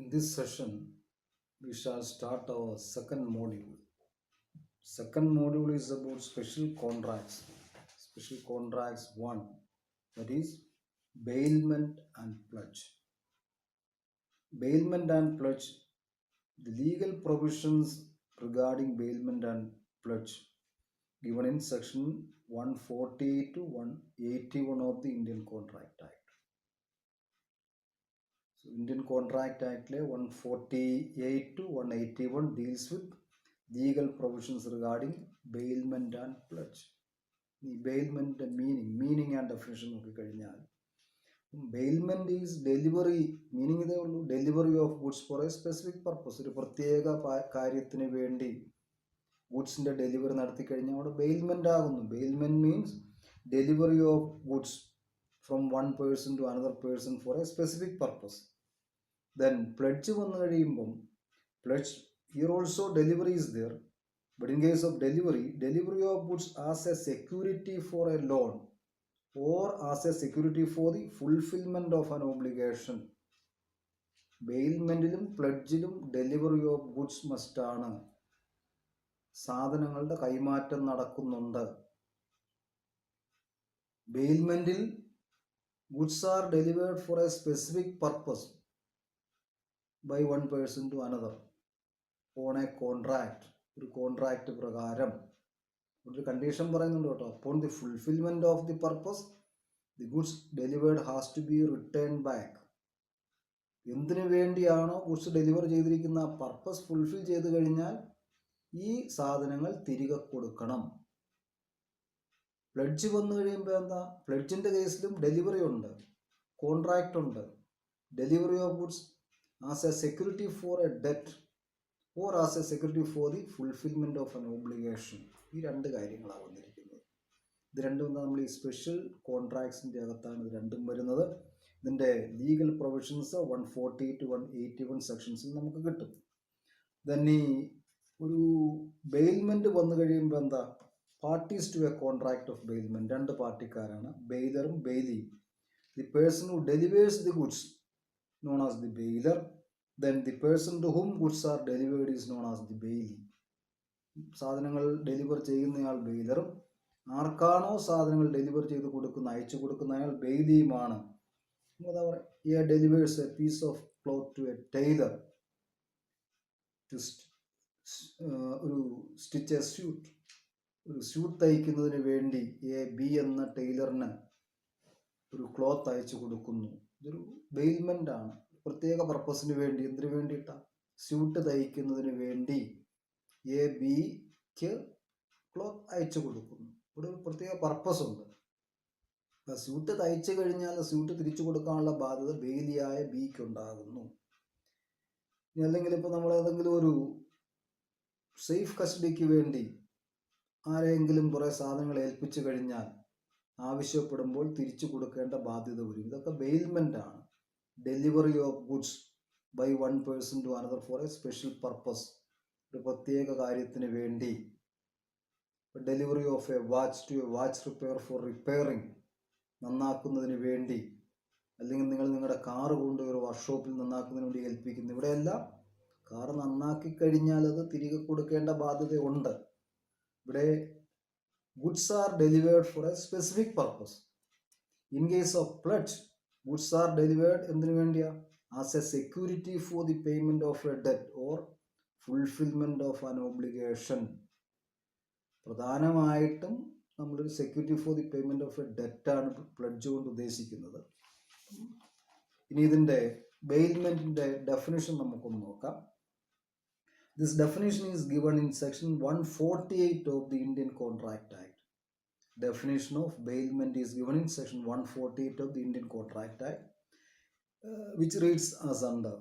In this session, we shall start our second module. Second module is about special contracts. Special contracts 1, that is bailment and pledge. Bailment and pledge, the legal provisions regarding bailment and pledge given in section 140 to 181 of the Indian Contract Act. So Indian Contract Act one forty eight to one eighty one deals with legal provisions regarding bailment and pledge ഈ ബെയിൽമെന്റിന്റെ meaning meaning and definition നോക്കിക്കഴിഞ്ഞാൽ bailment is delivery meaning ഇതേ ഉള്ളൂ delivery of goods for a specific purpose ഒരു പ്രത്യേക കാര്യത്തിന് വേണ്ടി ഗുഡ്സിന്റെ delivery നടത്തി കഴിഞ്ഞാൽ അവിടെ ബെയിൽമെന്റ് ആകുന്നു. Bailment means delivery of goods from one person to another person for a specific purpose then pledge വന്നു കഴിയുമ്പം pledge here also delivery is there but in case of delivery delivery of goods as a security for a loan or as a security for the fulfilment of an obligation ബെയിൽമെന്റിലും പ്ലഡ്ജിലും delivery of goods മസ്റ്റാണ് സാധനങ്ങളുടെ കൈമാറ്റം നടക്കുന്നുണ്ട്. ബെയിൽമെന്റിൽ goods are delivered for a specific purpose by one person to another on a contract ഒരു contract പ്രകാരം. ഒരു condition പറയുന്നുണ്ട് കേട്ടോ. Upon the fulfilment of the purpose the goods delivered has to be return back എന്തിനു വേണ്ടിയാണോ goods deliver ചെയ്തിരിക്കുന്ന ആ purpose fulfil ചെയ്ത് കഴിഞ്ഞാൽ ഈ സാധനങ്ങൾ തിരികെ കൊടുക്കണം. പ്ലഡ്ജ് വന്നു കഴിയുമ്പോൾ എന്താ? പ്ലഡ്ജിന്റെ കേസിലും ഡെലിവറി ഉണ്ട്. കോൺട്രാക്റ്റ് ഉണ്ട്. Delivery of goods as a security for a debt or as a security for the fulfilment of an obligation ഈ രണ്ട് കാര്യങ്ങളാണ് വന്നിരിക്കുന്നത്. ഇത് രണ്ടും നമ്മൾ ഈ സ്പെഷ്യൽ കോൺട്രാക്ട്സിന്റെ അകത്താണ് ഇത് രണ്ടും വരുന്നത്. ഇതിന്റെ legal provisions one forty two one eighty one സെക്ഷൻസിൽ നമുക്ക് കിട്ടും. ദെൻ ഒരു ബെയിൽമെന്റ് വന്നു കഴിയുമ്പോൾ എന്താ? Parties to a contract of bailment രണ്ട് പാർട്ടിക്കാരാണ്. ബെയ്ലറും ബെയിലിയും the person who delivers the goods known as the bailor then the person to whom goods are delivered is known as the bailee സാധനങ്ങൾ deliver ചെയ്യുന്നയാൾ ബെയിലറും ആർക്കാണോ സാധനങ്ങൾ ഡെലിവർ ചെയ്ത് കൊടുക്കുന്ന അയച്ചു കൊടുക്കുന്ന അയാൾ ബെയിലിയുമാണ് എന്താ പറയുക? A delivers a piece of cloth to a tailor ഒരു സ്റ്റിച്ച് എ സ്യൂട്ട് ഒരു സ്യൂട്ട് തയ്ക്കുന്നതിന് വേണ്ടി എ ബി എന്ന ടൈലറിന് ഒരു ക്ലോത്ത് അയച്ചു കൊടുക്കുന്നു. ഇതൊരു ബെയിൽമെന്റ് ആണ്. പ്രത്യേക പർപ്പസിന് വേണ്ടി എന്തിനു വേണ്ടിയിട്ടാണ് സ്യൂട്ട് തയ്ക്കുന്നതിന് വേണ്ടി എ ബിക്ക് ക്ലോത്ത് അയച്ചു കൊടുക്കുന്നു. ഇവിടെ ഒരു പ്രത്യേക പർപ്പസ് ഉണ്ട്. സ്യൂട്ട് തയ്ച്ചു കഴിഞ്ഞാൽ സ്യൂട്ട് തിരിച്ചു കൊടുക്കാനുള്ള ബാധ്യത ബെയിലിയായ ബിക്ക് ഉണ്ടാകുന്നു. അല്ലെങ്കിൽ ഇപ്പോൾ നമ്മൾ ഏതെങ്കിലും ഒരു സേഫ് കസ്റ്റഡിക്ക് വേണ്ടി ആരെങ്കിലും കുറേ സാധനങ്ങൾ ഏൽപ്പിച്ചു കഴിഞ്ഞാൽ ആവശ്യപ്പെടുമ്പോൾ തിരിച്ചു കൊടുക്കേണ്ട ബാധ്യത വരും. ഇതൊക്കെ ആണ്. Delivery of goods by one person to another for a special purpose ഒരു പ്രത്യേക കാര്യത്തിന് വേണ്ടി. Delivery of a watch to a watch repair for repairing നന്നാക്കുന്നതിന് വേണ്ടി. അല്ലെങ്കിൽ നിങ്ങൾ നിങ്ങളുടെ കാറ് കൊണ്ട് ഒരു വർക്ക്ഷോപ്പിൽ നന്നാക്കുന്നതിന് വേണ്ടി ഏൽപ്പിക്കുന്നു. ഇവിടെയെല്ലാം കാർ നന്നാക്കി കഴിഞ്ഞാൽ അത് തിരികെ കൊടുക്കേണ്ട ബാധ്യതയുണ്ട്. ഇവിടെ goods are delivered for a specific purpose in case of pledge goods are delivered എന്തിനു വേണ്ടിയാ as a security for the payment of a debt or fulfilment of an obligation പ്രധാനമായിട്ടും നമ്മളൊരു security for the payment of a ഡെറ്റാണ് pledge കൊണ്ട് ഉദ്ദേശിക്കുന്നത്. ഇനി ഇതിന്റെ ബെയിൽമെന്റിന്റെ definition നമുക്കൊന്ന് നോക്കാം. This definition is given in section 148 of the Indian Contract Act. Definition of bailment is given in section 148 of the Indian Contract Act, uh, which reads as under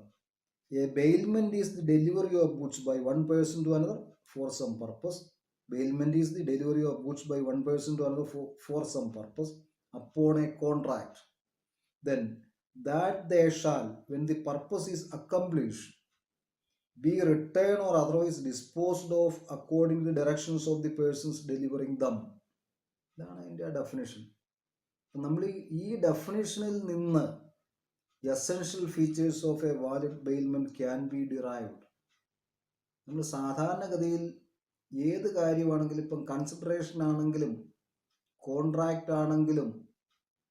A bailment is the delivery of goods by one person to another for some purpose. Bailment is the delivery of goods by one person to another for, for some purpose upon a contract. Then that they shall, when the purpose is accomplished, be return or otherwise disposed of according to directions of the persons delivering them ഇതാണ് അതിന്റെ ആ definition നമ്മൾ ഈ ഡെഫിനേഷനിൽ നിന്ന് essential features of a valid bailment can be derived നമ്മൾ സാധാരണഗതിയിൽ ഏത് കാര്യമാണെങ്കിലും ഇപ്പം കൺസിഡറേഷൻ ആണെങ്കിലും കോൺട്രാക്റ്റ് ആണെങ്കിലും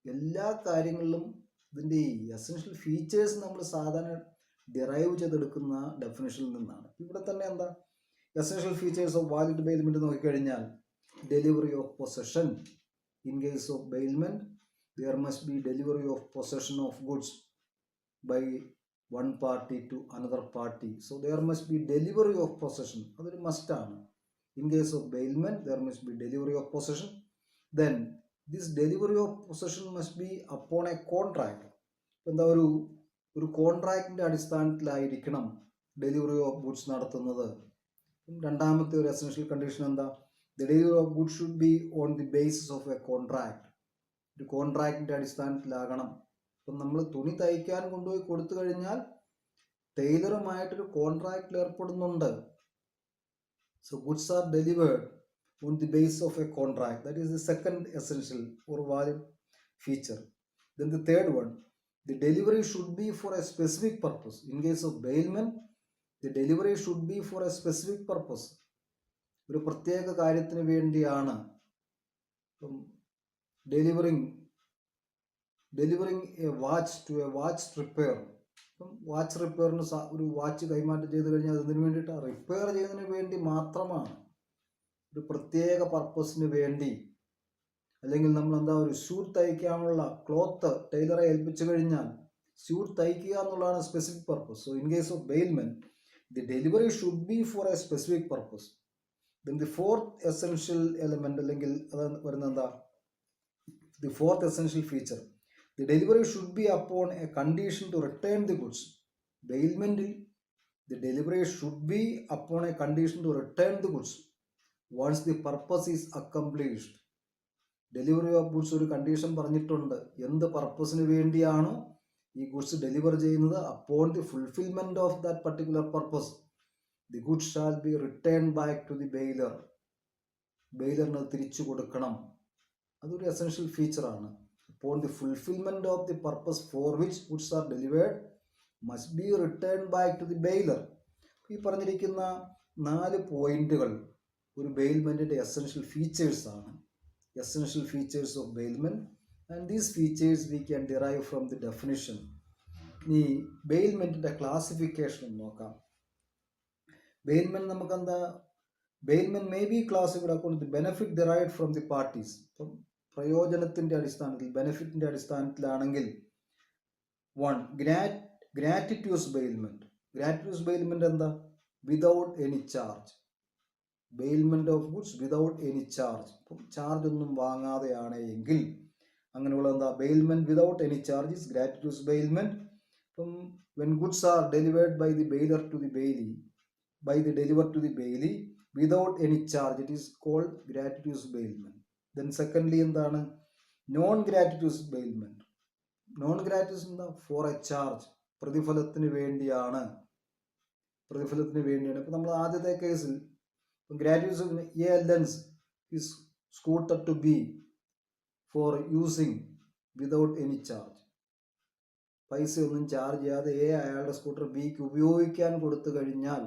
എല്ലാ കാര്യങ്ങളിലും ഇതിന്റെ ഈ എസെൻഷ്യൽ ഫീച്ചേഴ്സ് നമ്മൾ സാധാരണ ഡിറൈവ് ചെയ്തെടുക്കുന്ന ഡെഫിനേഷനിൽ നിന്നാണ്. ഇവിടെ തന്നെ എന്താ? Essential features of valid bailment നോക്കിക്കഴിഞ്ഞാൽ delivery of possession in case of bailment there must be delivery of possession of goods by one party to another party so there must be delivery of possession അതൊരു മസ്റ്റാണ് in case of bailment there must be delivery of possession then this delivery of possession must be upon a contract എന്താ ഒരു ഒരു കോൺട്രാക്റ്റിന്റെ അടിസ്ഥാനത്തിലായിരിക്കണം delivery of goods നടത്തുന്നത്. രണ്ടാമത്തെ ഒരു എസൻഷ്യൽ കണ്ടീഷൻ എന്താ? The delivery of good should be on the basis of a contract ഒരു കോൺട്രാക്റ്റിന്റെ അടിസ്ഥാനത്തിലാകണം. അപ്പം നമ്മൾ തുണി തയ്ക്കാൻ കൊണ്ടുപോയി കൊടുത്തു കഴിഞ്ഞാൽ ടൈലറുമായിട്ടൊരു കോൺട്രാക്റ്റിൽ ഏർപ്പെടുന്നുണ്ട്. So goods are delivered on the base of a contract that is the second essential or valid feature then the third one, the delivery should be for a specific purpose. In case of bailment, the delivery should be for a specific purpose. ഒരു പ്രത്യേക കാര്യത്തിന് വേണ്ടിയാണ് ഇപ്പം delivering delivering a watch to a watch repair ഇപ്പം watch റിപ്പയറിന് ഒരു watch കൈമാറ്റം ചെയ്ത് കഴിഞ്ഞാൽ അതിന് വേണ്ടിയിട്ട് റിപ്പയർ ചെയ്യുന്നതിന് വേണ്ടി മാത്രമാണ് ഒരു പ്രത്യേക പർപ്പസിന് വേണ്ടി അല്ലെങ്കിൽ നമ്മൾ എന്താ ഒരു സ്യൂട്ട് തയ്ക്കാനുള്ള ക്ലോത്ത് ടൈലറെ ഏൽപ്പിച്ചു കഴിഞ്ഞാൽ സ്യൂട്ട് തയ്ക്കുക എന്നുള്ളതാണ് specific purpose so in case of bailment the delivery should be for a specific purpose then the fourth essential element അല്ലെങ്കിൽ അത് വരുന്ന എന്താ? The fourth essential feature the delivery should be upon a condition to return the goods ബെയിൽമെന്റിൽ the delivery should be upon a condition to return the goods once the purpose is accomplished delivery of goods ഒരു condition പറഞ്ഞിട്ടുണ്ട്. എന്ത് പർപ്പസിന് വേണ്ടിയാണോ ഈ goods deliver ചെയ്യുന്നത്? അപ്പോൾ the fulfilment of that particular purpose the good shall be return back to the bailor ബെയിലറിന് തിരിച്ചു കൊടുക്കണം. അതൊരു എസെൻഷ്യൽ ഫീച്ചറാണ് അപ്പോൾ the fulfilment of the purpose for which goods are delivered must be return back to the bailor ഈ പറഞ്ഞിരിക്കുന്ന നാല് പോയിന്റുകൾ ഒരു ബെയിൽമെന്റിന്റെ എസെൻഷ്യൽ ഫീച്ചേഴ്സ് ആണ് features of bailment and these features we can derive from the definition. ഈ ബെയിൽമെന്റിന്റെ classification നോക്കാം. ബെയിൽമെന്റ് നമുക്കെന്താ? Bailment may be classified according the benefit derived from the parties ഇപ്പം പ്രയോജനത്തിന്റെ അടിസ്ഥാനത്തിൽ ബെനഫിറ്റിന്റെ അടിസ്ഥാനത്തിലാണെങ്കിൽ one grat gratuitous bailment gratuitous bailment എന്താ? Without any charge bailment of goods without any charge ഇപ്പം ചാർജ് ഒന്നും വാങ്ങാതെയാണ് എങ്കിൽ അങ്ങനെയുള്ള എന്താ bailment without any charges gratuitous bailment ഇപ്പം when goods are delivered by the bailor to the bailee by the deliver to the bailee without any charge it is called gratuitous bailment then secondly എന്താണ്? Non gratuitous bailment non gratuitous എന്താ? For A charge പ്രതിഫലത്തിന് വേണ്ടിയാണ്. പ്രതിഫലത്തിന് വേണ്ടിയാണ്. ഇപ്പം നമ്മൾ ആദ്യത്തെ കേസിൽ gratuitous A lends his scooter to B for using without any charge പൈസ ഒന്നും ചാർജ് ചെയ്യാതെ എ അയാളുടെ സ്കൂട്ടർ ബിക്ക് ഉപയോഗിക്കാൻ കൊടുത്തു കഴിഞ്ഞാൽ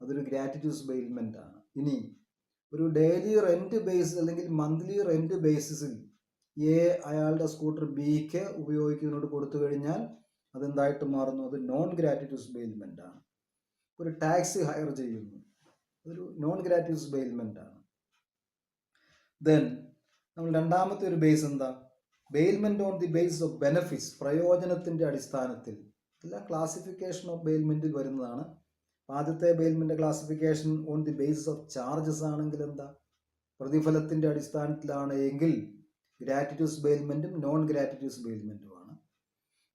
അതൊരു ഗ്രാറ്റിറ്റ്യൂസ് ബെയിൽമെന്റ് ആണ്. ഇനി ഒരു ഡെയിലി റെന്റ് ബേസ് അല്ലെങ്കിൽ മന്ത്ലി റെന്റ് ബേസിസിൽ എ അയാളുടെ സ്കൂട്ടർ ബിക്ക് ഉപയോഗിക്കുന്നതിനോട് കൊടുത്തു കഴിഞ്ഞാൽ അതെന്തായിട്ട് മാറുന്നു? അത് നോൺ ഗ്രാറ്റിറ്റ്യൂസ് ബെയിൽമെന്റ് ആണ്. ഒരു ടാക്സി ഹയർ ചെയ്യുന്നു. അതൊരു നോൺ ഗ്രാറ്റിവ്സ് ബെയിൽമെന്റ് ആണ്. ദെൻ നമ്മൾ രണ്ടാമത്തെ ഒരു ബേസ് എന്താ? Bailment on the base of benefits പ്രയോജനത്തിന്റെ അടിസ്ഥാനത്തിൽ. എല്ലാ ക്ലാസിഫിക്കേഷൻ ഓഫ് ബെയിൽമെന്റിൽ വരുന്നതാണ്. ആദ്യത്തെ bailment classification on the basis of charges ആണെങ്കിൽ എന്താ? പ്രതിഫലത്തിന്റെ അടിസ്ഥാനത്തിലാണ് എങ്കിൽ ഗ്രാറ്റിറ്റ്യൂസ് ബെയിൽമെന്റും non gratuitous ബെയിൽമെന്റുമാണ്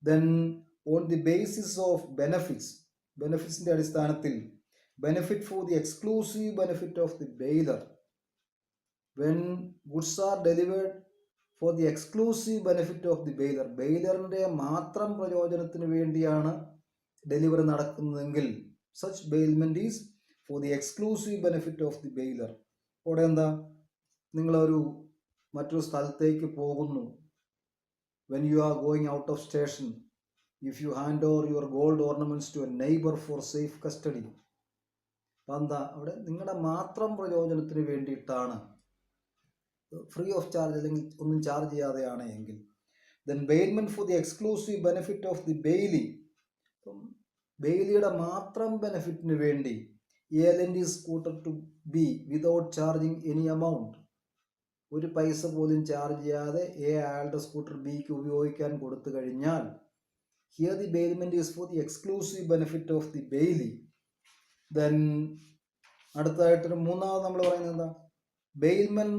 then on the basis of benefits ബെനഫിറ്റ്സിന്റെ അടിസ്ഥാനത്തിൽ benefit for the exclusive benefit of the bather. when goods are delivered for the exclusive benefit of the bailer ബെയ്ലറിന്റെ മാത്രം പ്രയോജനത്തിന് വേണ്ടിയാണ് delivery നടക്കുന്നതെങ്കിൽ such bailment is for the exclusive benefit of the bailor അവിടെ എന്താ? നിങ്ങളൊരു മറ്റൊരു സ്ഥലത്തേക്ക് പോകുന്നു. When you are going out of station if you hand over your gold ornaments to a neighbour for safe custody അപ്പം എന്താ അവിടെ നിങ്ങളുടെ മാത്രം പ്രയോജനത്തിന് വേണ്ടിയിട്ടാണ്. ഫ്രീ ഓഫ് ചാർജ് അല്ലെങ്കിൽ ഒന്നും ചാർജ് ചെയ്യാതെയാണ് എങ്കിൽ. Then bailment for the exclusive benefit of the bailee അപ്പം ബെയിലിയുടെ മാത്രം ബെനിഫിറ്റിന് വേണ്ടി L N D scooter to B without charging any amount ഒരു പൈസ പോലും ചാർജ് ചെയ്യാതെ എ അയാളുടെ സ്കൂട്ടർ ബിക്ക് ഉപയോഗിക്കാൻ കൊടുത്തു കഴിഞ്ഞാൽ here the bailment is for the exclusive benefit of the bailee then അടുത്തതായിട്ടൊരു മൂന്നാമത് നമ്മൾ പറയുന്നത് എന്താ? Bailment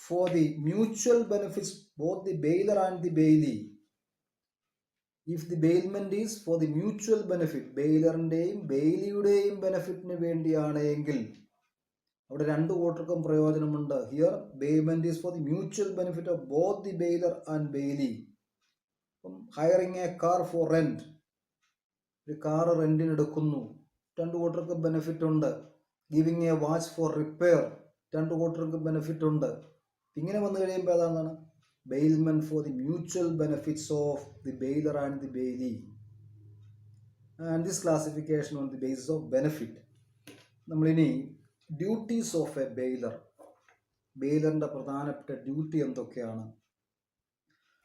for the mutual benefits both the bailor and the bailee if the bailment is for the mutual benefit ബെയിലറിന്റെയും ബെയിലിയുടെയും ബെനിഫിറ്റിന് വേണ്ടിയാണ് എങ്കിൽ അവിടെ രണ്ട് കൂട്ടർക്കും പ്രയോജനമുണ്ട്. Here bailment is for the mutual benefit of both the bailor and bailee hiring a car for rent ഒരു car റെന്റിന് എടുക്കുന്നു. രണ്ട് കൂട്ടർക്ക് ബെനിഫിറ്റ് ഉണ്ട്. Giving a watch for repair രണ്ട് കൂട്ടർക്ക് ബെനിഫിറ്റ് ഉണ്ട്. ഇങ്ങനെ വന്നു കഴിയുമ്പോൾ ഏതാണ് bailment for the mutual benefits of the bailor and the bailee and this classification on the basis of benefit നമ്മളിനി ഡ്യൂട്ടീസ് ഓഫ് എ ബെയിലർ ബെയിലറിന്റെ പ്രധാനപ്പെട്ട ഡ്യൂട്ടി എന്തൊക്കെയാണ്?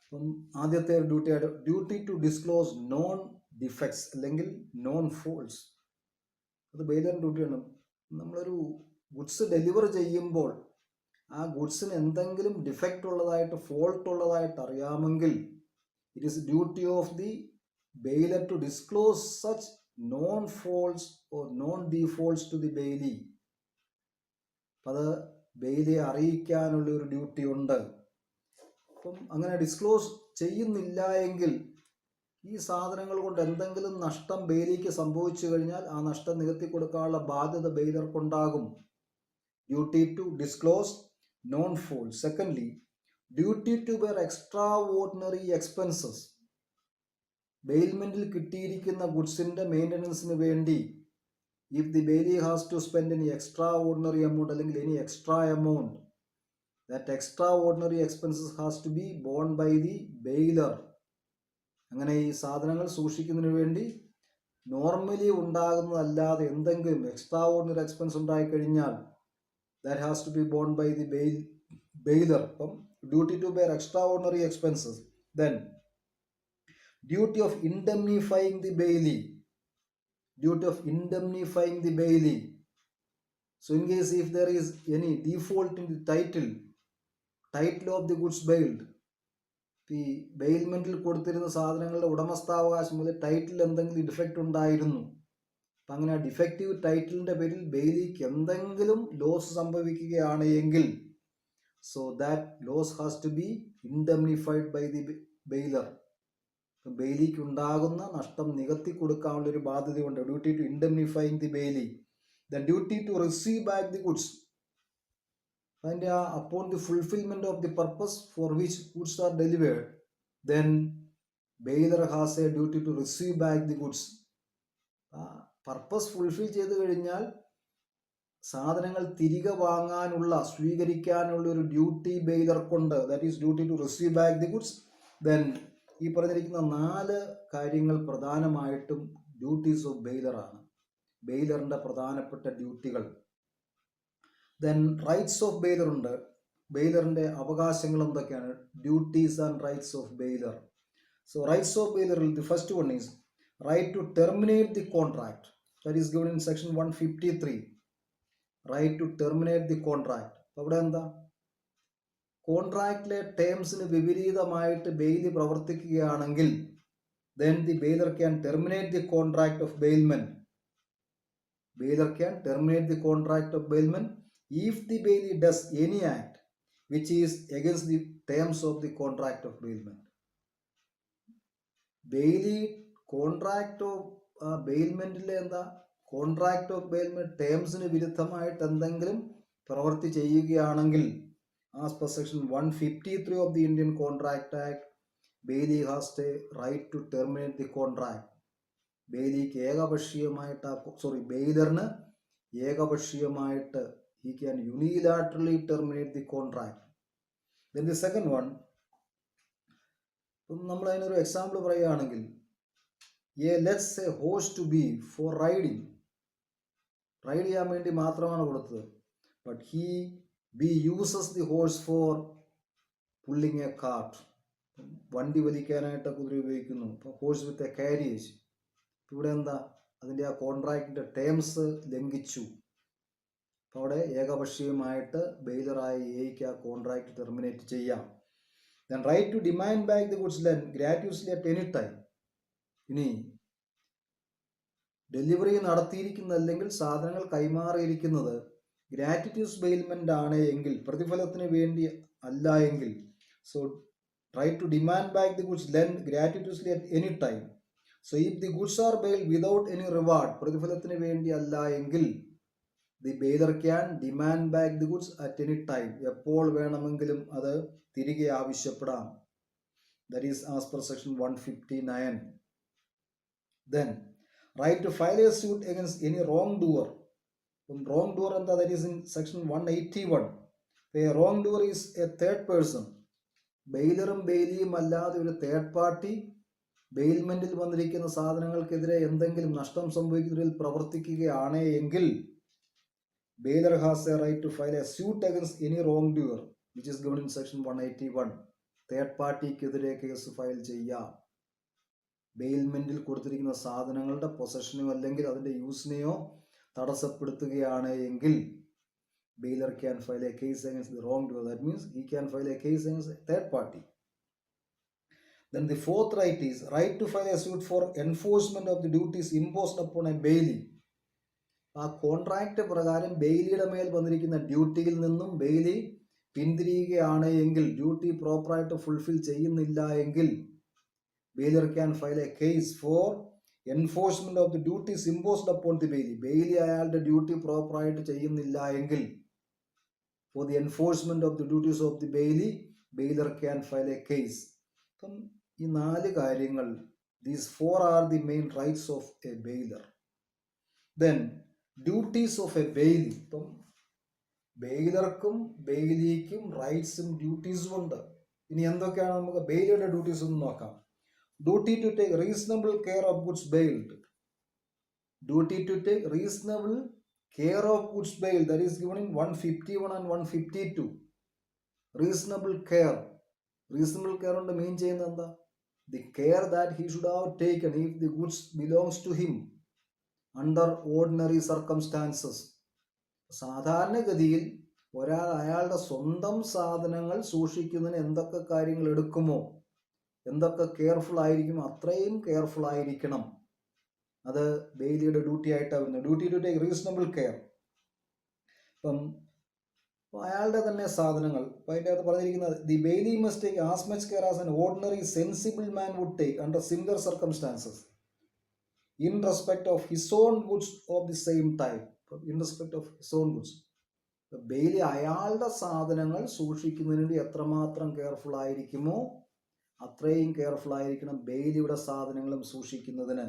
അപ്പം ആദ്യത്തെ ഒരു ഡ്യൂട്ടി ആയിട്ട് duty to disclose known defects അല്ലെങ്കിൽ നോൺ ഫോൾസ് അത് ബെയിലറിന്റെ ഡ്യൂട്ടിയാണ്. നമ്മളൊരു ഗുഡ്സ് ഡെലിവർ ചെയ്യുമ്പോൾ ആ ഗുഡ്സിന് എന്തെങ്കിലും ഡിഫക്റ്റ് ഉള്ളതായിട്ട് ഫോൾട്ട് ഉള്ളതായിട്ട് അറിയാമെങ്കിൽ it is duty of the bailor to disclose such known faults or known defaults to the bailee അത് ബെയിലിയെ അറിയിക്കാനുള്ള ഒരു ഡ്യൂട്ടി ഉണ്ട്. അപ്പം അങ്ങനെ ഡിസ്ക്ലോസ് ചെയ്യുന്നില്ല എങ്കിൽ ഈ സാധനങ്ങൾ കൊണ്ട് എന്തെങ്കിലും നഷ്ടം ബെയിലിക്ക് സംഭവിച്ചു കഴിഞ്ഞാൽ ആ നഷ്ടം നികത്തി കൊടുക്കാനുള്ള ബാധ്യത ബെയിലർക്കുണ്ടാകും. Duty to disclose known fault secondly duty to bear extraordinary expenses ബെയിൽമെന്റിൽ കിട്ടിയിരിക്കുന്ന ഗുഡ്സിന്റെ മെയിന്റനൻസിന് വേണ്ടി if the bailee has to spend any extraordinary amount അല്ലെങ്കിൽ any extra amount that extraordinary expenses has to be borne by the bailor അങ്ങനെ ഈ സാധനങ്ങൾ സൂക്ഷിക്കുന്നതിന് വേണ്ടി നോർമലി ഉണ്ടാകുന്നതല്ലാതെ എന്തെങ്കിലും എക്സ്ട്രാ ഓർഡിനറി എക്സ്പെൻസ് ഉണ്ടായിക്കഴിഞ്ഞാൽ that has to be borne by the bail bailor അപ്പം duty to bear extraordinary expenses then duty of indemnifying the bailee duty of indemnifying the bailee so in case if there is any default in the title title of the goods bailed, ഈ ബെയിൽമെന്റിൽ കൊടുത്തിരുന്ന സാധനങ്ങളുടെ ഉടമസ്ഥാവകാശം മുതൽ title എന്തെങ്കിലും defect ഉണ്ടായിരുന്നു. അപ്പം അങ്ങനെ ആ ഡിഫക്റ്റീവ് ടൈറ്റിലിന്റെ പേരിൽ ബെയിലിക്ക് എന്തെങ്കിലും ലോസ് സംഭവിക്കുകയാണ് എങ്കിൽ so that loss has to be indemnified by the bailor ബെയിലിക്ക് ഉണ്ടാകുന്ന നഷ്ടം നികത്തി കൊടുക്കാനുള്ള ഒരു ബാധ്യതയുണ്ട്. Duty to indemnifying the bailee the duty to receive back the goods അതിന്റെ ആ upon the fulfilment of the purpose for which goods are delivered then bailor has a duty to receive back the goods purpose fulfil ചെയ്ത് കഴിഞ്ഞാൽ സാധനങ്ങൾ തിരികെ വാങ്ങാനുള്ള സ്വീകരിക്കാനുള്ള ഒരു duty ബെയിലർക്കുണ്ട് that is duty to receive back the goods then ഈ പറഞ്ഞിരിക്കുന്ന നാല് കാര്യങ്ങൾ പ്രധാനമായിട്ടും ഡ്യൂട്ടീസ് ഓഫ് ബെയിലറാണ് ബെയിലറിന്റെ പ്രധാനപ്പെട്ട ഡ്യൂട്ടികൾ ദെൻ റൈറ്റ്സ് ഓഫ് ബെയിലർ ഉണ്ട്. ബെയിലറിന്റെ അവകാശങ്ങൾ എന്തൊക്കെയാണ്? Duties and rights of bailor so rights of ബെയിലറിൽ the first one is right to terminate the contract that is given in section one fifty three right to terminate the contract അവിടെ എന്താ? കോൺട്രാക്റ്റിലെ ടേംസിന് വിപരീതമായിട്ട് bailee പ്രവർത്തിക്കുകയാണെങ്കിൽ then the bailor can terminate the contract of bailment bailor can terminate the contract of bailment if the bailee does any act which is against the terms of the contract of bailment. Bailee contract of ബെയിൽമെന്റിലെ എന്താ contract of bailment ടേംസിന് വിരുദ്ധമായിട്ട് എന്തെങ്കിലും പ്രവൃത്തി ചെയ്യുകയാണെങ്കിൽ as per section one fifty three of the Indian contract act bailee has a right to terminate the contract ബെയിലിക്ക് ഏകപക്ഷീയമായിട്ട് sorry ബെയിലറിന് ഏകപക്ഷീയമായിട്ട് he can unilaterally terminate the contract. Then the second one, ഇപ്പം നമ്മൾ അതിനൊരു എക്സാമ്പിൾ പറയുകയാണെങ്കിൽ A lets a horse to B for riding ride ചെയ്യാൻ വേണ്ടി മാത്രമാണ് കൊടുത്തത്. But he B uses the horse for pulling a cart വണ്ടി വലിക്കാനായിട്ട് കുതിര ഉപയോഗിക്കുന്നു. ഇപ്പോൾ ഹോഴ്സ് വിത്ത് എ കാരിയേജ് ഇവിടെ എന്താ? അതിന്റെ ആ കോൺട്രാക്റ്റിന്റെ ടേംസ് ലംഘിച്ചു. അവിടെ ഏകപക്ഷീയമായിട്ട് ബെയിലറായ എയ്ക്ക് ആ കോൺട്രാക്റ്റ് ടെർമിനേറ്റ് ചെയ്യാം. Then right to demand back the goods lent gratuitously at any time ഇനി ഡെലിവറി നടത്തിയിരിക്കുന്ന അല്ലെങ്കിൽ സാധനങ്ങൾ കൈമാറിയിരിക്കുന്നത് ഗ്രാറ്റിറ്റ്യൂസ് ബെയിൽമെന്റ് ആണ് എങ്കിൽ പ്രതിഫലത്തിന് വേണ്ടി അല്ല എങ്കിൽ so right to demand back the goods lent gratuitously at any time so if the goods are bail without any reward പ്രതിഫലത്തിന് വേണ്ടി അല്ല എങ്കിൽ the bailor can demand back the goods at any time. എപ്പോൾ വേണമെങ്കിലും അത് തിരികെ ആവശ്യപ്പെടാം. That is as per section one fifty nine then right to file a suit against any wrongdoer wrongdoer എന്താ? That is in section one eighty one a wrongdoer is a third person ബെയിലറും ബെയിലിയും അല്ലാതെ ഒരു third party ബെയിൽമെന്റിൽ വന്നിരിക്കുന്ന സാധനങ്ങൾക്കെതിരെ എന്തെങ്കിലും നഷ്ടം സംഭവിക്കുന്നതിൽ പ്രവർത്തിക്കുകയാണ് എങ്കിൽ bailor has a right to file a suit against any wrongdoer which is given in section one eighty one third പാർട്ടിക്കെതിരെ case file ചെയ്യാം. ബെയിൽമെന്റിൽ കൊടുത്തിരിക്കുന്ന സാധനങ്ങളുടെ പൊസഷനെയോ അല്ലെങ്കിൽ അതിന്റെ യൂസിനെയോ തടസ്സപ്പെടുത്തുകയാണ് എങ്കിൽ bailor can file a case against the wrongdoer that means he can file a case against third party Then the fourth right is right to file a suit for enforcement of the duties imposed upon a bailey. ആ contract പ്രകാരം ബെയിലിയുടെ മേൽ വന്നിരിക്കുന്ന ഡ്യൂട്ടിയിൽ നിന്നും Bailey പിന്തിരിയുകയാണ് എങ്കിൽ duty പ്രോപ്പറായിട്ട് fulfil ചെയ്യുന്നില്ല എങ്കിൽ bailor can file a case for enforcement of the duty imposed upon the bailee. Bailee അയാളുടെ ഡ്യൂട്ടി പ്രോപ്പറായിട്ട് ചെയ്യുന്നില്ല എങ്കിൽ for the enforcement of the duties of the bailee bailor can file a case അപ്പം ഈ നാല് കാര്യങ്ങൾ these four are the main rights of a bailor then duties of a bailee ഇപ്പം ബെയിലർക്കും ബെയിലിക്കും റൈറ്റ്സും ഡ്യൂട്ടീസും ഉണ്ട്. ഇനി എന്തൊക്കെയാണ് നമുക്ക് ബെയിലിയുടെ ഡ്യൂട്ടീസ് ഒന്ന് നോക്കാം. Duty to take reasonable care of goods bailed duty to take reasonable care of goods bail that is given in one fifty one and one fifty two reasonable care reasonable care കൊണ്ട് mean ചെയ്യുന്നത് എന്താ? The care that he should have taken if the goods belongs to him under ordinary circumstances സാധാരണഗതിയിൽ ഒരാൾ അയാളുടെ സ്വന്തം സാധനങ്ങൾ സൂക്ഷിക്കുന്നതിന് എന്തൊക്കെ കാര്യങ്ങൾ എടുക്കുമോ? എന്തൊക്കെ കെയർഫുൾ ആയിരിക്കും? അത്രയും കെയർഫുൾ ആയിരിക്കണം. അത് ബെയിലിയുടെ ഡ്യൂട്ടി ആയിട്ടാണ് വരുന്നത്. Duty to take reasonable care ഇപ്പം അയാളുടെ തന്നെ സാധനങ്ങൾ. ഇപ്പം അതിന്റെ അകത്ത് പറഞ്ഞിരിക്കുന്നത് the bailee must take as much care as an ordinary sensible man would take under similar circumstances in respect of his own goods of the same time in respect of his own goods bailee അയാളുടെ സാധനങ്ങൾ സൂക്ഷിക്കുന്നതിന് വേണ്ടി എത്രമാത്രം careful ആയിരിക്കുമോ അത്രയും careful ആയിരിക്കണം ബെയിലിയുടെ സാധനങ്ങളും സൂക്ഷിക്കുന്നതിന്.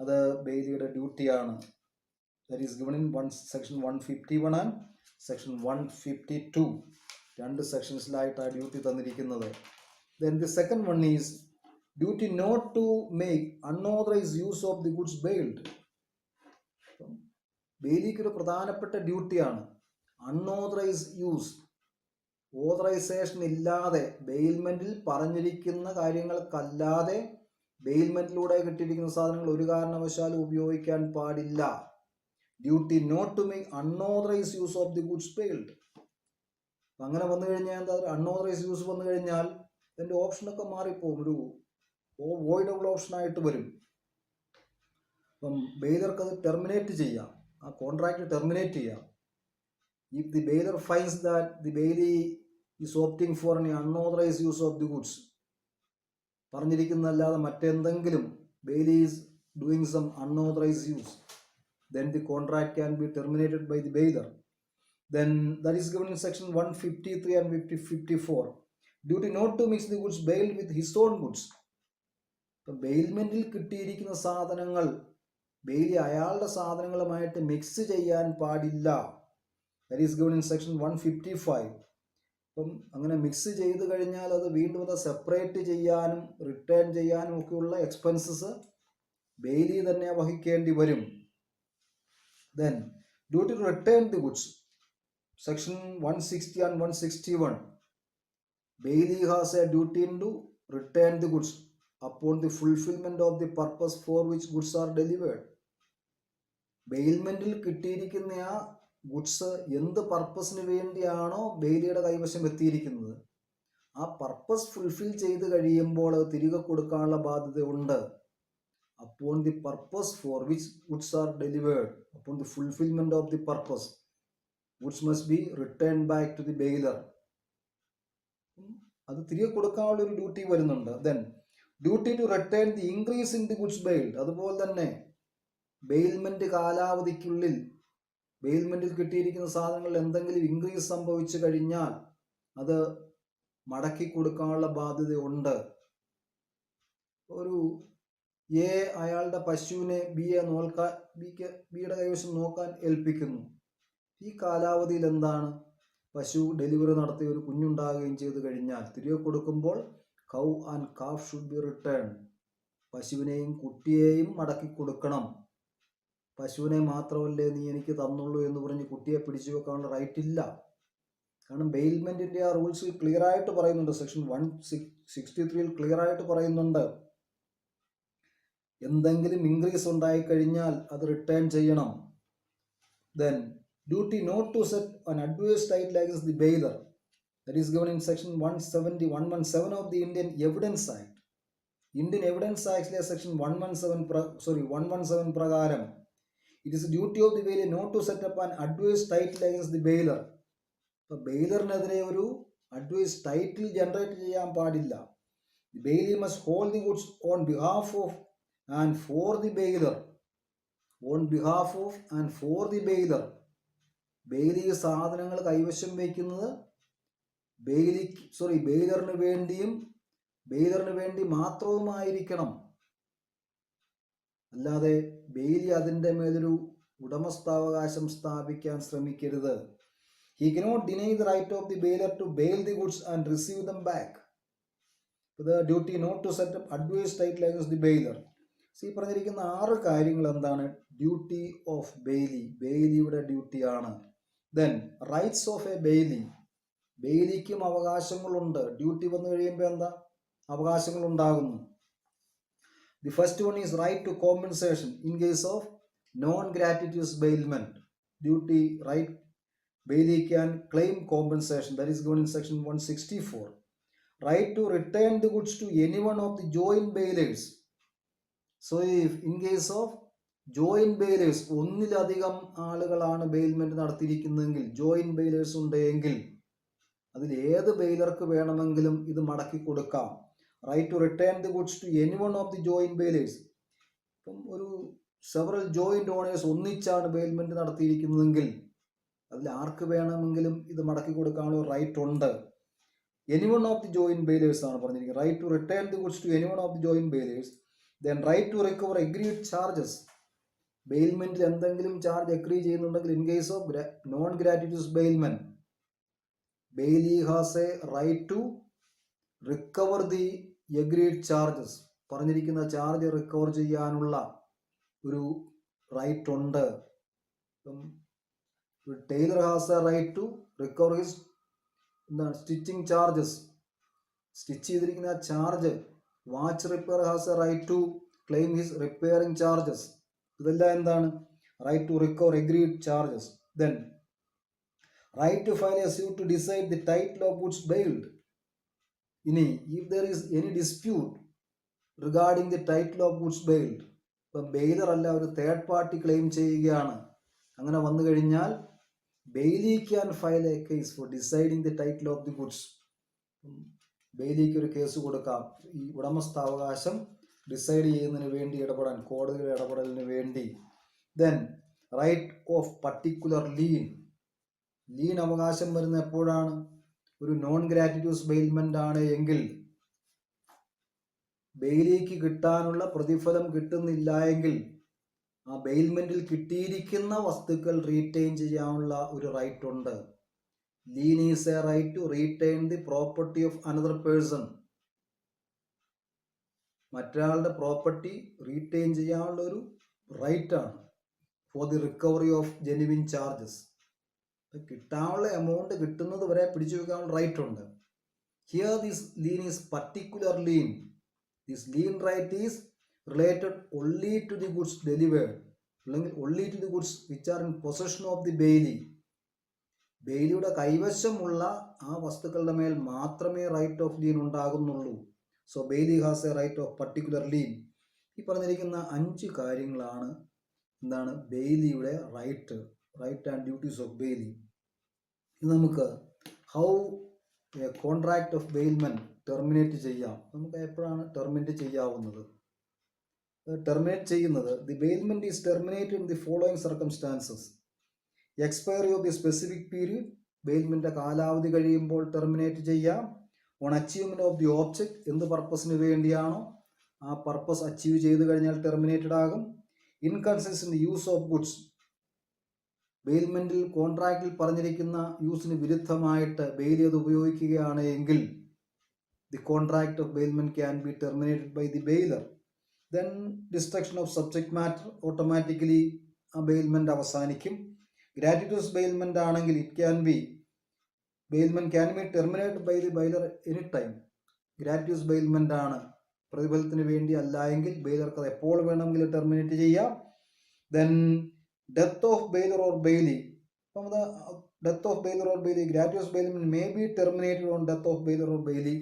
അത് ബെയിലിയുടെ ഡ്യൂട്ടിയാണ് that is given in one section one fifty one and section one fifty two രണ്ട് സെക്ഷൻസിലായിട്ട് ആ ഡ്യൂട്ടി തന്നിരിക്കുന്നത്. Then the second one is duty not to make unauthorised use of the goods bailed ബെയിലിക്ക് ഒരു പ്രധാനപ്പെട്ട ഡ്യൂട്ടിയാണ് അൺഓതറൈസ് യൂസ് ഓതറൈസേഷൻ ഇല്ലാതെ ബെയിൽമെന്റിൽ പറഞ്ഞിരിക്കുന്ന കാര്യങ്ങൾക്കല്ലാതെ ബെയിൽമെന്റിലൂടെ കിട്ടിയിരിക്കുന്ന സാധനങ്ങൾ ഒരു കാരണവശാലും ഉപയോഗിക്കാൻ പാടില്ല. Duty not to make unauthorised use of the goods bailed അങ്ങനെ വന്നു കഴിഞ്ഞാൽ എന്താ? അൺഓതറൈസ് യൂസ് വന്നു കഴിഞ്ഞാൽ അതിന്റെ ഓപ്ഷനൊക്കെ മാറിപ്പോകും. ഒരു വോയിഡബിൾ ഓപ്ഷനായിട്ട് വരും അപ്പം ബെയ്ലർക്ക് അത് ടെർമിനേറ്റ് ചെയ്യാം ആ കോൺട്രാക്ട് ടെർമിനേറ്റ് ചെയ്യാം if the bailor finds that the bailee is opting for an unauthorised use of the goods പറഞ്ഞിരിക്കുന്നതല്ലാതെ മറ്റെന്തെങ്കിലും bailee is doing some unauthorised use then the contract can be terminated by the bailer. Then that is given in section 153 and 50, 54. Duty not to mix the goods bailed with his own goods. ഇപ്പം ബെയിൽമെന്റിൽ കിട്ടിയിരിക്കുന്ന സാധനങ്ങൾ Bailey അയാളുടെ സാധനങ്ങളുമായിട്ട് mix ചെയ്യാൻ പാടില്ല. That is given in section one fifty five അപ്പം അങ്ങനെ mix ചെയ്ത് കഴിഞ്ഞാൽ അത് വീണ്ടും അത് സെപ്പറേറ്റ് ചെയ്യാനും റിട്ടേൺ ചെയ്യാനും ഒക്കെയുള്ള എക്സ്പെൻസസ് ബെയിലി തന്നെ വഹിക്കേണ്ടി വരും. Then duty to return the goods section one sixty and one sixty one bailee has a duty in to return the goods upon the fulfilment of the purpose for which goods are delivered ബെയിൽമെന്റിൽ കിട്ടിയിരിക്കുന്ന ആ goods എന്ത് പർപ്പസിന് വേണ്ടിയാണോ ബെയിലിയുടെ കൈവശം എത്തിയിരിക്കുന്നത്? ആ purpose fulfil ചെയ്ത് കഴിയുമ്പോൾ അത് തിരികെ കൊടുക്കാനുള്ള ബാധ്യത ഉണ്ട്. Upon the purpose for which goods are delivered upon the fulfilment of the purpose goods must be return back to the bailor അത് തിരികെ കൊടുക്കാനുള്ള ഒരു ഡ്യൂട്ടി വരുന്നുണ്ട്. Then duty to return the increase in the goods bailed അതുപോലെ തന്നെ bailment കാലാവധിക്കുള്ളിൽ ബെയിൽമെന്റിൽ കിട്ടിയിരിക്കുന്ന സാധനങ്ങളിൽ എന്തെങ്കിലും ഇൻക്രീസ് സംഭവിച്ചു കഴിഞ്ഞാൽ അത് മടക്കി കൊടുക്കാനുള്ള ബാധ്യതയുണ്ട്. ഒരു എ അയാളുടെ പശുവിനെ ബിയെ നോക്കാൻ ബിക്ക് ബിയുടെ കൈവശം നോക്കാൻ ഏൽപ്പിക്കുന്നു. ഈ കാലാവധിയിൽ എന്താണ്? പശു ഡെലിവറി നടത്തി ഒരു കുഞ്ഞുണ്ടാകുകയും ചെയ്തു കഴിഞ്ഞാൽ തിരികെ കൊടുക്കുമ്പോൾ cow and calf should be return പശുവിനെയും കുട്ടിയെയും മടക്കി കൊടുക്കണം. പശുവിനെ മാത്രമല്ലേ നീ എനിക്ക് തന്നുള്ളൂ എന്ന് പറഞ്ഞ് കുട്ടിയെ പിടിച്ചു വെക്കാനുള്ള റൈറ്റ് ഇല്ല. കാരണം ബെയിൽമെന്റിന്റെ ആ റൂൾസ് ക്ലിയർ ആയിട്ട് പറയുന്നുണ്ട്. സെക്ഷൻ വൺ സിക്സ്റ്റി ത്രീയിൽ ക്ലിയർ ആയിട്ട് പറയുന്നുണ്ട്. എന്തെങ്കിലും ഇൻക്രീസ് ഉണ്ടായി കഴിഞ്ഞാൽ അത് റിട്ടേൺ ചെയ്യണം. Then duty not to set an adverse title likes the bailor section one seventy one one seven of the Indian evidence act Indian evidence ആക്ടിലെ section one one seven sorry one one seven പ്രകാരം it is duty of the bailor not to set up an adverse title against the bailor ഇപ്പൊ ബെയിലറിനെതിരെ ഒരു adverse title generate ചെയ്യാൻ പാടില്ല. The bailee must hold the goods on behalf of and for the bailor on behalf of and for the bailor bailee സാധനങ്ങൾ കൈവശം വയ്ക്കുന്നത് Bailey sorry ബെയിലറിന് വേണ്ടിയും ബെയിലറിന് വേണ്ടി മാത്രവുമായിരിക്കണം. അല്ലാതെ ബെയിലി അതിന്റെ മേലൊരു ഉടമസ്ഥാവകാശം സ്ഥാപിക്കാൻ ശ്രമിക്കരുത്. He cannot deny the right of the bailor to bail the goods and receive them back the duty not to set up adverse title lines the bailor C പറഞ്ഞിരിക്കുന്ന ആറ് കാര്യങ്ങൾ എന്താണ്? ഡ്യൂട്ടി ഓഫ് ബെയിലി ബെയിലിയുടെ ഡ്യൂട്ടിയാണ് then rights of a bailee ബെയിലിക്കും അവകാശങ്ങളുണ്ട്. Duty വന്നു കഴിയുമ്പോൾ എന്താ? അവകാശങ്ങൾ ഉണ്ടാകുന്നു the first one is right to compensation in case of non gratuitous bailment duty right bailee can claim compensation that given in section one sixty four right to return the goods to any one of the joint bailors so if in case of joint bailors ഒന്നിലധികം ആളുകളാണ് bailment നടത്തിയിരിക്കുന്നതെങ്കിൽ joint ബെയിലേഴ്സ് ഉണ്ടെങ്കിൽ അതിൽ ഏത് ബെയിലർക്ക് വേണമെങ്കിലും ഇത് മടക്കി കൊടുക്കാം. Right to return the goods to any one of the joint bailors ഇപ്പം ഒരു സെവറൽ ജോയിന്റ് ഓണേഴ്സ് ഒന്നിച്ചാണ് ബെയിൽമെന്റ് നടത്തിയിരിക്കുന്നതെങ്കിൽ അതിൽ ആർക്ക് വേണമെങ്കിലും ഇത് മടക്കി കൊടുക്കാനുള്ള റൈറ്റ് ഉണ്ട്. Any one of the joint bailors ആണ് പറഞ്ഞിരിക്കുന്നത്. Right to return the goods to any one of the joint bailors then right to recover agreed charges ബെയിൽമെന്റിൽ എന്തെങ്കിലും ചാർജ് എഗ്രി ചെയ്യുന്നുണ്ടെങ്കിൽ in case of non gratuitous bailment bailee has a right to recover the agreed charges പറഞ്ഞിരിക്കുന്ന charge recover ചെയ്യാനുള്ള ഒരു right ഉണ്ട്. Tailor has a right to recover his എന്താണ്? Stitching charges stitch ചെയ്തിരിക്കുന്ന charge watch repair has a right to claim his repairing charges ഇതെല്ലാം എന്താണ്? Right to recover agreed charges then right to file a suit to decide the title of goods bailed ഇനി if there is any dispute regarding the title of goods bailed ഇപ്പം bailor അല്ല ഒരു third party claim ചെയ്യുകയാണ്. അങ്ങനെ വന്നു കഴിഞ്ഞാൽ bailee can file a case for deciding the title of the goods ബെയിലിക്ക് ഒരു case കൊടുക്കാം. ഈ ഉടമസ്ഥാവകാശം ഡിസൈഡ് ചെയ്യുന്നതിന് വേണ്ടി ഇടപെടാൻ കോടതിയുടെ ഇടപെടലിന് വേണ്ടി. Then right of particular lien lien അവകാശം വരുന്ന എപ്പോഴാണ്? ഒരു നോൺ ഗ്രാറ്റിറ്റ്യൂസ് ബെയിൽമെന്റ് ആണ് എങ്കിൽ ബെയിലിക്ക് കിട്ടാനുള്ള പ്രതിഫലം കിട്ടുന്നില്ല എങ്കിൽ ആ ബെയിൽമെന്റിൽ കിട്ടിയിരിക്കുന്ന വസ്തുക്കൾ റീറ്റെയിൻ ചെയ്യാനുള്ള ഒരു റൈറ്റ് ഉണ്ട്. Lien is a right to retain the property of another person മറ്റൊരാളുടെ പ്രോപ്പർട്ടി റീറ്റെയിൻ ചെയ്യാനുള്ള ഒരു റൈറ്റാണ് for the recovery of genuine charges കിട്ടാനുള്ള എമൗണ്ട് കിട്ടുന്നത് വരെ പിടിച്ചു വെക്കാനുള്ള റൈറ്റ് ഉണ്ട്. Here this lien is particular lien this lien right is related only to the goods delivered അല്ലെങ്കിൽ only to the goods which are in possession of the bailee ബെയിലിയുടെ കൈവശമുള്ള ആ വസ്തുക്കളുടെ മേൽ മാത്രമേ right of lien ഉണ്ടാകുന്നുള്ളൂ. So bailee has a right of particular lien ഈ പറഞ്ഞിരിക്കുന്ന അഞ്ച് കാര്യങ്ങളാണ് എന്താണ്? ബെയിലിയുടെ right right and duties of bailee നമുക്ക് how a contract of bailment terminate ചെയ്യാം. നമുക്ക് എപ്പോഴാണ് ടെർമിനേറ്റ് ചെയ്യാവുന്നത്? ടെർമിനേറ്റ് ചെയ്യുന്നത് the bailment is terminate in the following circumstances expiry of the specific period ബെയിൽമെന്റെ കാലാവധി കഴിയുമ്പോൾ ടെർമിനേറ്റ് ചെയ്യാം. On achievement of the object എന്ത് പർപ്പസിന് വേണ്ടിയാണോ ആ പർപ്പസ് അച്ചീവ് ചെയ്ത് കഴിഞ്ഞാൽ ടെർമിനേറ്റഡ് ആകും. ഇൻകൺസിസ്റ്റന്റ് യൂസ് ഓഫ് ഗുഡ്സ് ബെയിൽമെന്റിൽ കോൺട്രാക്റ്റിൽ പറഞ്ഞിരിക്കുന്ന യൂസിന് വിരുദ്ധമായിട്ട് ബെയിലി അത് ഉപയോഗിക്കുകയാണ് എങ്കിൽ the contract of bailment can be terminated by the bailor then destruction of subject matter automatically ആ ബെയിൽമെന്റ് അവസാനിക്കും. ഗ്രാറ്റിറ്റ്യൂസ് ബെയിൽമെന്റ് ആണെങ്കിൽ it can be bailment can be terminated by the bailor any time gratuitous bailment ആണ് പ്രതിഫലത്തിന് വേണ്ടി അല്ല എങ്കിൽ ബെയിലർക്ക് അത് എപ്പോൾ വേണമെങ്കിലും ടെർമിനേറ്റ് ചെയ്യാം. Then death of bailor or bailee അപ്പം അത് death of bailor or bailee gratuitous bailment may be terminated on death of bailor or bailee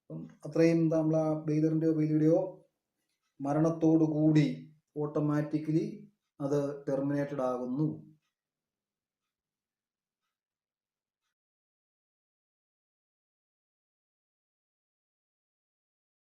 അപ്പം അത്രയും നമ്മൾ ആ ബെയിലറിന്റെയോ ബെയിലിയുടെയോ മരണത്തോടു കൂടി ഓട്ടോമാറ്റിക്കലി അത് ടെർമിനേറ്റഡ് ആകുന്നു.